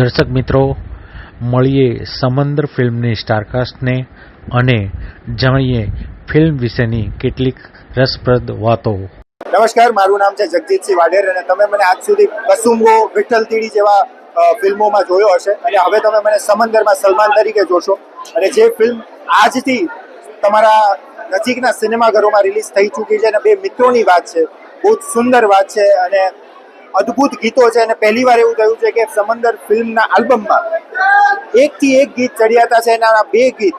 દર્શક મિત્રો, મળીએ સમંદર ફિલ્મની સ્ટારકાસ્ટને અને જાણીએ ફિલ્મ વિશેની કેટલીક રસપ્રદ વાતો. નમસ્કાર, મારું નામ છે જગજીતસિંહ વાઢેર અને તમે મને આજ સુધી કસુંગો વિઠ્ઠલ તીડી જેવા ફિલ્મોમાં જોયો હશે. અને હવે તમે મને સમંદરમાં સલમાન તરીકે જોશો. અને જે ફિલ્મ આજથી તમારા નજીકના સિનેમાઘરોમાં રિલીઝ થઈ ચૂકી છે અને બે મિત્રોની વાત છે. બહુ જ સુંદર વાત છે અને અદ્ભુત ગીતો છે અને પહેલી વાર એવું થયું છે કે સમંદર ફિલ્મના આલ્બમમાં એકથી એક ગીત ચડિયાતા છે એના બે ગીત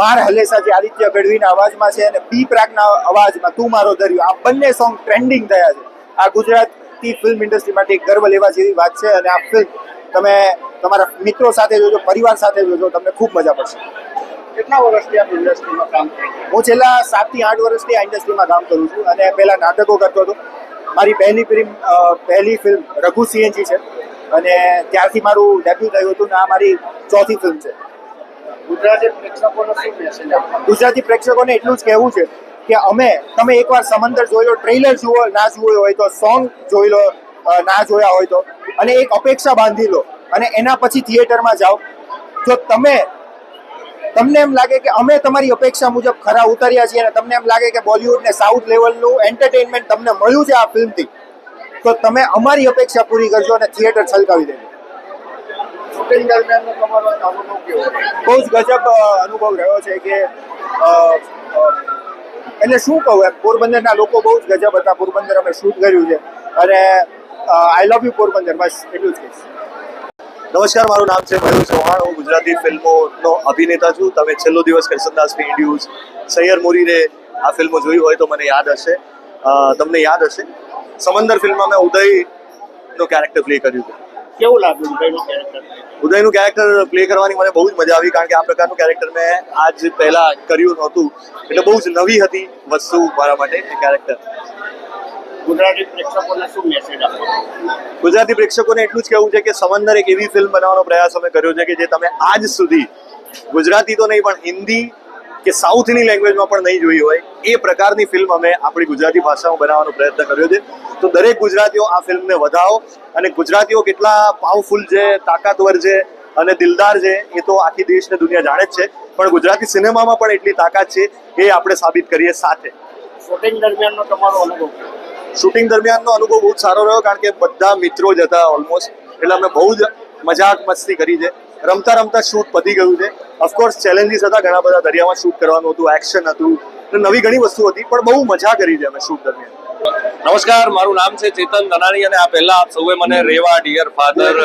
માર હલેસા જે આદિત્ય ગઢવીના અવાજમાં છે અને પી પ્રાગના અવાજમાં તું મારો દરિયો આ બંને સોંગ ટ્રેન્ડિંગ થયા છે. આ ગુજરાતી ફિલ્મ ઇન્ડસ્ટ્રી માટે એક ગર્વ લેવા જેવી વાત છે અને આ ફિલ્મ તમે તમારા મિત્રો સાથે જોજો પરિવાર સાથે જોજો તમને ખૂબ મજા પડશે. કેટલા વર્ષથી આપ ઇન્ડસ્ટ્રીમાં કામ કરો હું છેલ્લા સાતથી આઠ વર્ષથી આ ઇન્ડસ્ટ્રીમાં કામ કરું છું અને પહેલા નાટકો કરતો હતો. મારી પહેલી ફિલ્મ પહેલી ફિલ્મ રઘુ સીએનજી છે. અને ત્યારથી મારું ડેબ્યુ થયું હતું ને આ મારી ચોથી ફિલ્મ છે. ગુજરાતી પ્રેક્ષકોને શું મેસેજ ગુજરાતી પ્રેક્ષકોને એટલું જ કહેવું છે કે અમે તમે એકવાર સમંદર જોઈ લો ટ્રેલર જુઓ ના જોયો હોય તો સોંગ જોઈ લો ના જોયા હોય તો. અને એક અપેક્ષા બાંધી લો. અને એના પછી થિયેટરમાં જાઓ. જો તમે તમને એમ લાગે કે અમે તમારી અપેક્ષા મુજબ ખરા ઉતર્યા છીએ અને તમને એમ લાગે કે બોલિવૂડ ને સાઉથ લેવલનું એન્ટરટેનમેન્ટ તમને મળ્યું છે આ ફિલ્મથી તો તમે અમારી અપેક્ષા પૂરી કરજો અને થિયેટર છલકાવી દેજો. બહુ જ ગજબ અનુભવ રહ્યો છે કે એટલે શું કહું એમ પોરબંદરના લોકો બહુ જ ગજબ હતા. પોરબંદર અમે શૂટ કર્યું છે. અને આઈ લવ યુ પોરબંદર. બસ એટલું જ કહીશ. નમસ્કાર મારું નામ છે મયુર ચૌહાણ. હું ગુજરાતી ફિલ્મોનો અભિનેતા છું. તમે છેલ્લો દિવસ કરસનદાસ ઇન્ડ્યુઝ સૈયર મોરીને આ ફિલ્મો જોઈ હોય તો મને યાદ હશે. તમને યાદ હશે. સમંદર ફિલ્મમાં મેં ઉદયનો કેરેક્ટર પ્લે કર્યું હતું. કેવું લાગ્યું ઉદયનું કેરેક્ટર ઉદયનું કેરેક્ટર પ્લે કરવાની મને બહુ જ મજા આવી કારણ કે આ પ્રકારનું કેરેક્ટર મેં આજ પહેલા કર્યું નહોતું. એટલે બહુ જ નવી હતી વસ્તુ મારા માટે એ કેરેક્ટર ગુજરાતી પ્રેક્ષકોને શું મેસેજ આપો? ગુજરાતી પ્રેક્ષકોને એટલું જ કહેવું છે કે સમંદર એક એવી ફિલ્મ બનાવવાનો પ્રયાસ અમે કર્યો છે કે જે તમે આજ સુધી ગુજરાતી તો નહીં પણ હિન્દી કે સાઉથની લેંગ્વેજમાં પણ નહીં જોઈ હોય એ પ્રકારની ફિલ્મ અમે આપણી ગુજરાતી ભાષામાં બનાવવાનો પ્રયત્ન કર્યો છે. તો દરેક ગુજરાતીઓ આ ફિલ્મને વધાવો અને ગુજરાતીઓ કેટલા પાવરફુલ છે તાકાતવર છે અને દિલદાર છે એ તો આખી દેશને દુનિયા જાણે જ છે. પણ ગુજરાતી સિનેમામાં પણ એટલી તાકાત છે એ આપણે સાબિત કરીએ સાથે. શૂટિંગ દરમિયાનનો તમારો અનુભવ? શૂટિંગ દરમિયાનનો અનુભવ બહુ સારો રહ્યો, કારણ કે બધા મિત્રો જ હતા ઓલમોસ્ટ એટલે અમે બહુ જ મજાક મસ્તી કરી છે. રમતા રમતા શૂટ પતી ગયું છે. ઓફકોર્સ ચેલેન્જીસ હતા, ઘણા બધા દરિયામાં શૂટ કરવાનું હતું એક્શન હતું નવી ઘણી વસ્તુ હતી, પણ બહુ મજા કરી છે અમે શૂટ દરમિયાન. નમસ્કાર મારું નામ છે ચેતન ધનાણી અને આ પહેલા આપ સૌએ મને રેવા ડિયર ફાધર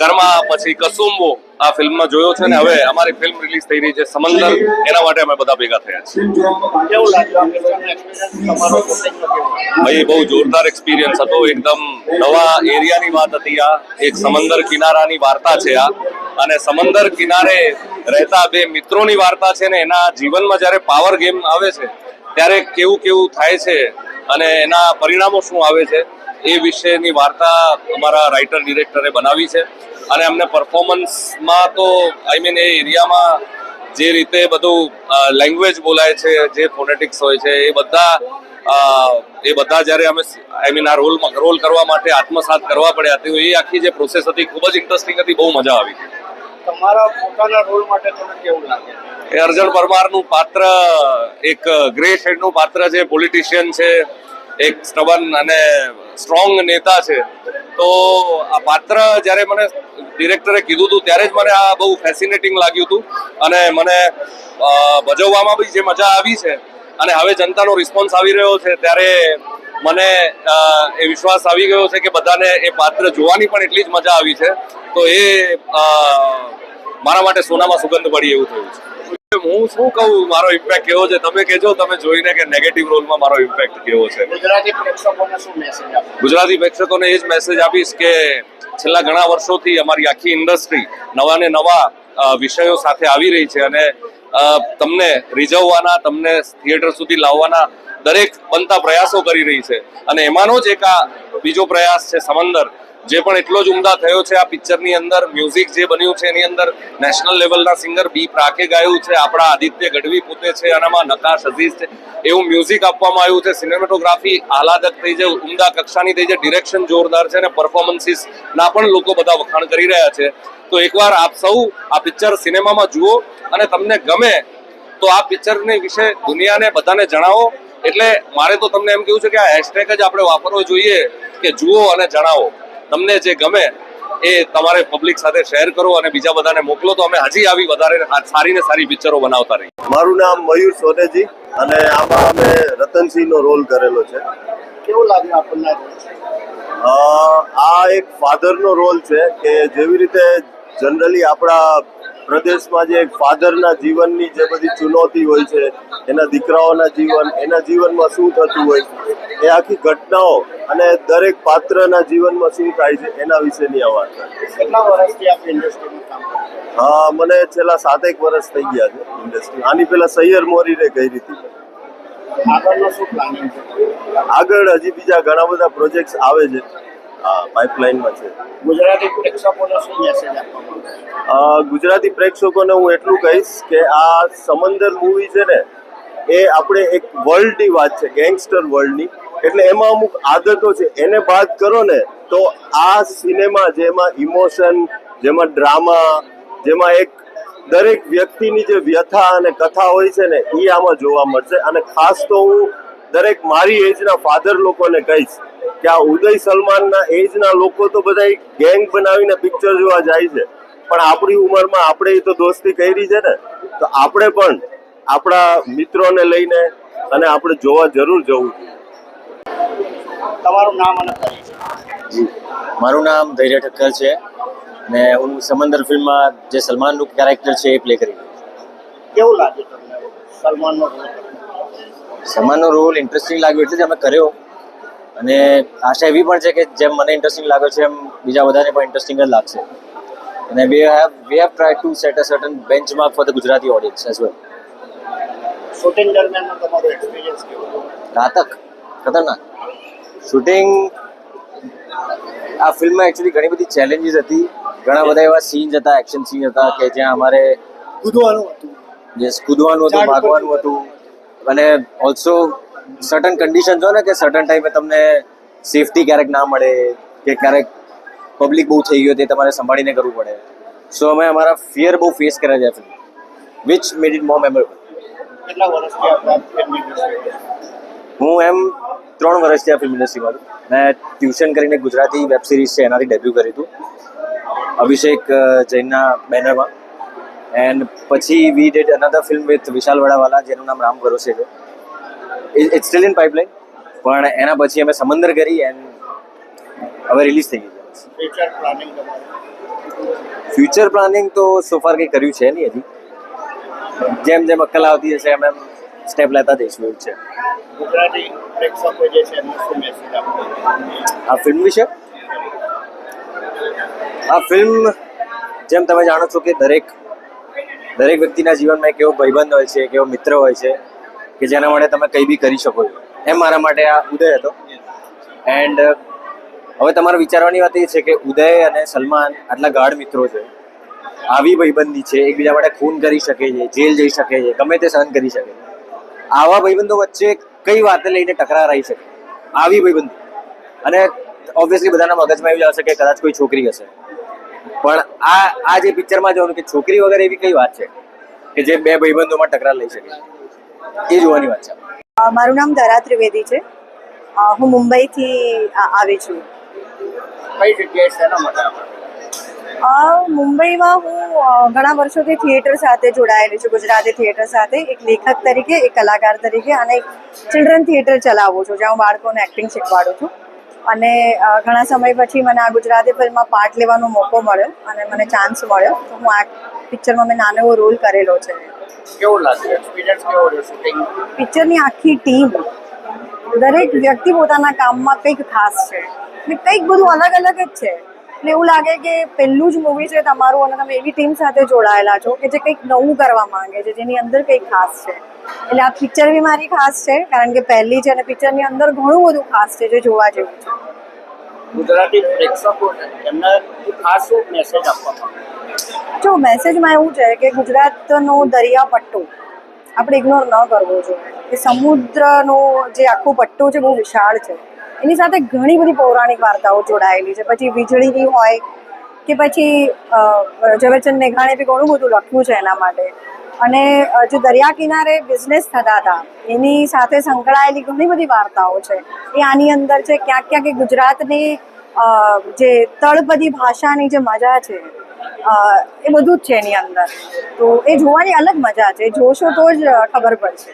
કર્મા પછી કસુંબો આ ફિલ્મમાં જોયો છે ને હવે અમારી ફિલ્મ રિલીઝ થઈ રહી છે સમંદર. એના માટે અમે બધા ભેગા થયા છીએ. ભાઈ બહુ જોરદાર એક્સપિરિયન્સ હતો. એકદમ નવા એરિયાની વાત હતી આ. એક સમંદર કિનારાની વાર્તા છે આ. અને સમંદર કિનારે રહેતા બે મિત્રોની વાર્તા છે ને એના જીવનમાં જ્યારે પાવર ગેમ આવે છે ત્યારે કેવું કેવું થાય છે અને એના પરિણામો શું આવે છે એ વિશેની વાર્તા અમારા રાઇટર ડિરેક્ટરે બનાવી છે. અને અમને પરફોર્મન્સમાં તો આઈ મીન એ એરિયામાં જે રીતે બધું લેંગ્વેજ બોલાય છે, જે ફોનેટિક્સ હોય છે, એ બધા એ બધા જ્યારે અમે આઈ મીન આ રોલ રોલ કરવા માટે આત્મસાત કરવા પડ્યા તો એ આખી જે પ્રોસેસ હતી ખૂબ જ ઇન્ટરેસ્ટિંગ હતી, બહુ મજા આવી. તમારા પોતાના રોલ માટે તમને કેવું લાગે? એ અર્જુન પરમારનું પાત્ર, એક ગ્રે શેડનું પાત્ર છે પોલિટિશિયન છે, એક સ્ટબન અને સ્ટ્રોંગ નેતા છે. તો આ પાત્ર જ્યારે મને ડિરેક્ટરે કીધું હતું, ત્યારે જ મને આ બહુ ફેસિનેટિંગ લાગ્યું હતું. અને મને ભજવવામાં બી જે મજા આવી છે, અને હવે જનતાનો રિસ્પોન્સ આવી રહ્યો છે, ત્યારે મને એ વિશ્વાસ આવી ગયો છે કે બધાને એ પાત્ર જોવાની પણ એટલી જ મજા આવી છે. તો એ મારા માટે સોનામાં સુગંધ પડી એવું થયું છે. હું શું કહું? મારો ઇમ્પેક્ટ કેવો છે? તમે કેજો તમે જોઈને કે નેગેટિવ રોલમાં મારો ઇમ્પેક્ટ કેવો છે? ગુજરાતી પ્રેક્ષકોને શું મેસેજ ગુજરાતી પ્રેક્ષકોને એ જ મેસેજ આપીશ કે છેલ્લા ઘણા વર્ષોથી અમારી આખી ઇન્ડસ્ટ્રી નવા ને નવા વિષયો સાથે આવી રહી છે અને તમને રીઝવવાના તમને થિયેટર સુધી લાવવાના દરેક બનતા પ્રયાસો કરી રહી છે. અને એમાંનો જ એક આ બીજો પ્રયાસ છે સમંદર. જે પણ એટલો જ ઉમદા થયો છે આ પિક્ચરની અંદર, મ્યુઝિક જે બન્યું છે એની અંદર, નેશનલ લેવલના સિંગર બી પ્રાકે ગાયું છે, આપણા આદિત્ય ગઢવી પોતે છે, આનામાં નકાશ અઝીઝ છે, એવું મ્યુઝિક આપવામાં આવ્યું છે, સિનેમેટોગ્રાફી આહલાદક થઈ છે, ઉમદા કક્ષાની થઈ છે, ડિરેક્શન જોરદાર છે અને પરફોર્મન્સીસ ના પણ લોકો બધા વખાણ કરી રહ્યા છે. તો એકવાર આપ સૌ આ પિક્ચર સિનેમામાં જુઓ અને તમને ગમે તો આ પિક્ચરની વિશે દુનિયાને બધાને જણાવો. એટલે મારે તો તમને એમ કેવું છે કે આ હેશટેગ જ આપણે વાપરવો જોઈએ કે જુઓ અને જણાવો. તમને જે ગમે એ તમારે પબ્લિક સાથે શેર કરો અને બીજા બધાને મોકલો તો અમે હજી આવી વધારે સારી ને સારી પિક્ચરો બનાવતા રહીએ. મારું નામ મયુર સોનેજી અને આમાં અમે રતનસિંહનો રોલ કરેલો છે. કેવું લાગ્યું આપણને આ એક ફાધરનો રોલ છે કે જેવી રીતે જનરલી આપણા પ્રદેશમાં જે એક ફાધરના જીવનની જે બધી ચુનૌતી હોય છે એના દીકરાઓના જીવન એના જીવનમાં શું થતું હોય એ આખી ઘટનાઓ અને દરેક પાત્રના જીવનમાં શું થાય છે એના વિશેની આ વાત કેટલા વર્ષથી આપ ઇન્ડસ્ટ્રીમાં કામ હા મને છેલ્લા સાતેક વર્ષ થઈ ગયા છે ઇન્ડસ્ટ્રી આની પહેલા સૈયર મોરીને કરી હતી આગળનો શું પ્લાનિંગ આગળ હજી બીજા ઘણા બધા પ્રોજેક્ટ્સ આવે છે. પાઇપલાઇનમાં છે. ગુજરાતી પ્રેક્ષકોને શું મેસેજ આપવા માંગો છો? અ, ગુજરાતી પ્રેક્ષકોને હું એટલું કહીશ કે આ સમંદર મૂવી છે ને એ આપણે એક વર્લ્ડની વાત છે ગેંગસ્ટર વર્લ્ડની એટલે એમાં અમુક આદતો છે. એને બાદ કરો ને તો આ સિનેમા જેમાં ઇમોશન જેમાં ડ્રામા જેમાં એક દરેક વ્યક્તિની જે વ્યથા અને કથા હોય છે ને એ આમાં જોવા મળશે. અને ખાસ તો હું દરેક મારી એજના ફાધર લોકોને કહીશ કે આ ઉદય સલમાનના એજના લોકો તો બધા ગેંગ બનાવીને પિક્ચર જોવા જાય છે. પણ આપણી ઉંમરમાં આપણે તો દોસ્તી કરી છે ને તો આપણે પણ આપણા મિત્રોને લઈને અને આપણે જોવા જરૂર જવું જોઈએ. તમારું નામ અને મારું નામ ધૈર્ય ઠક્કર છે ને હું સમંદર ફિલ્મમાં જે સલમાનનું કેરેક્ટર છે એ પ્લે કરી રહ્યો કેવું લાગ્યું તમને? સલમાનનો રોલ સલમાનનો રોલ ઇન્ટરેસ્ટિંગ લાગ્યો એટલે જ અમે કર્યો. અને આશા એવી પણ છે કે જેમ મને ઇન્ટરેસ્ટિંગ લાગ્યો છે એમ બીજા બધાને પણ ઇન્ટરેસ્ટિંગ જ લાગશે. અને we have we have try to set a certain benchmark for the Gujarati audience as well shooting દરમિયાન તમારો એક્સપિરિયન્સ કેવો ઘાતક ખતરનાક. શૂટિંગ આ ફિલ્મમાં એકચ્યુઅલી ઘણી બધી ચેલેન્જીસ હતી. ઘણા બધા એવા સીન્સ હતા એક્શન સીન હતા કે જ્યાં અમારે કૂદવાનું હતું. જે કૂદવાનું હતું ભાગવાનું હતું. અને ઓલ્સો સર્ટન કન્ડિશન જો ને કે સર્ટન ટાઈમે તમને સેફટી ક્યારેક ના મળે કે ક્યારેક પબ્લિક બહુ થઈ ગયો તે તમારે સંભાળીને કરવું પડે. સો અમે અમારા ફિયર બહુ ફેસ કર્યા છે film which made it more memorable industry હું એમ ત્રણ વર્ષથી આ ફિલ્મ ઇન્ડસ્ટ્રીમાં છું. મેં ટ્યુશન કરીને ગુજરાતી વેબ સિરીઝ છે એનાથી ડેબ્યુ કર્યું હતું. અભિષેક જૈનના બેનરમાં એન્ડ પછી we did another film with Vishal Vadawala જેનું નામ રામ ભરોસે છે. ઇટ્સ સ્ટીલ ઇન પાઇપલાઇન પણ એના પછી અમે સમંદર કરી એન્ડ હવે રિલીઝ થઈ ગઈ છે. ફ્યુચર પ્લાનિંગ તો સોફાર કંઈ કર્યું છે નહીં હજી. જેમ જેમ અક્કલ આવતી હશે એમ એમ સ્ટેપ લેતા જઈશું એવું છે. ગુજરાતી પ્રેક્ષકો જે આ ફિલ્મ વિશે? આ ફિલ્મ જેમ તમે જાણો છો કે દરેક દરેક વ્યક્તિના જીવનમાં એક એવો ભાઈબંધ હોય છે એક એવો મિત્ર હોય છે. કે જેના માટે તમે કંઈ બી કરી શકો છો. એમ મારા માટે આ ઉદય હતો. એન્ડ હવે તમારે વિચારવાની વાત એ છે કે ઉદય અને સલમાન આટલા ગાઢ મિત્રો છે. આવી ભાઈબંધી છે, એકબીજા માટે ખૂન કરી શકે છે, જેલ જઈ શકે છે, ગમે તે સહન કરી શકે આવા ભાઈબંધો વચ્ચે કઈ વાતને લઈને ટકરાર આવી શકે? આવી ભાઈબંધી. અને ઓબ્વિયસલી બધાના મગજમાં એવું જ આવશે કે કદાચ કોઈ છોકરી હશે. પણ આ આ જે પિક્ચરમાં જોવાનું કે છોકરી વગર એવી કઈ વાત છે? કે જે બે ભાઈબંધોમાં ટકરાર લઈ શકે. એ જોવાની વાત છે. મારું નામ ધરા ત્રિવેદી છે. હું મુંબઈથી આવી છું. કઈ જગ્યાએ શેના માટે મુંબઈમાં હું ઘણા વર્ષોથી થિયેટર સાથે જોડાયેલી છું. ગુજરાતી થિયેટર સાથે. એક લેખક તરીકે એક કલાકાર તરીકે અને એક ચિલ્ડ્રન થિયેટર ચલાવું છું જ્યાં હું બાળકોને એક્ટિંગ શીખવાડું છું. અને ઘણા સમય પછી મને આ ગુજરાતી ફિલ્મમાં પાર્ટ લેવાનો મોકો મળ્યો અને મને ચાન્સ મળ્યો. તો હું આ પિક્ચરમાં મેં નાનો એવો રોલ કરેલો છે. કેવું લાગ્યું એક્સપિરિયન્સ કેવો રહ્યો શૂટિંગ પિક્ચરની આખી ટીમ દરેક વ્યક્તિ પોતાના કામમાં કંઈક ખાસ છે. ને કંઈક બધું અલગ અલગ જ છે. એટલે એવું લાગે કે પહેલું જ મૂવી છે તમારું અને તમે એવી ટીમ સાથે જોડાયેલા છો કે જે કંઈક નવું કરવા માંગે છે જેની અંદર કંઈક ખાસ છે. એટલે આ પિક્ચર બી મારી ખાસ છે કારણ કે પહેલી છે અને પિક્ચરની અંદર ઘણું બધું ખાસ છે જે જોવા જેવું છે. ગુજરાતી પ્રેક્ષકોને એમને ખાસ મેસેજ આપવા માંગો જો મેસેજમાં એવું છે કે ગુજરાતનો દરિયાપટ્ટો, આપણે ઇગ્નોર ન કરવો જોઈએ. કે સમુદ્રનો જે આખું પટ્ટો છે, બહુ વિશાળ છે. એની સાથે ઘણી બધી પૌરાણિક વાર્તાઓ જોડાયેલી છે. પછી વીજળીની હોય કે પછી ઝવેરચંદ મેઘાણે બી ઘણું બધું લખ્યું છે એના માટે. અને જે દરિયા કિનારે બિઝનેસ થતા હતા, એની સાથે સંકળાયેલી ઘણી બધી વાર્તાઓ છે. એ આની અંદર છે, ક્યાંક ક્યાંક ગુજરાતની જે તળપદી ભાષાની જે મજા છે એ બધું જ છે એની અંદર. તો એ જોવાની અલગ મજા છે. જોશો તો જ ખબર પડશે.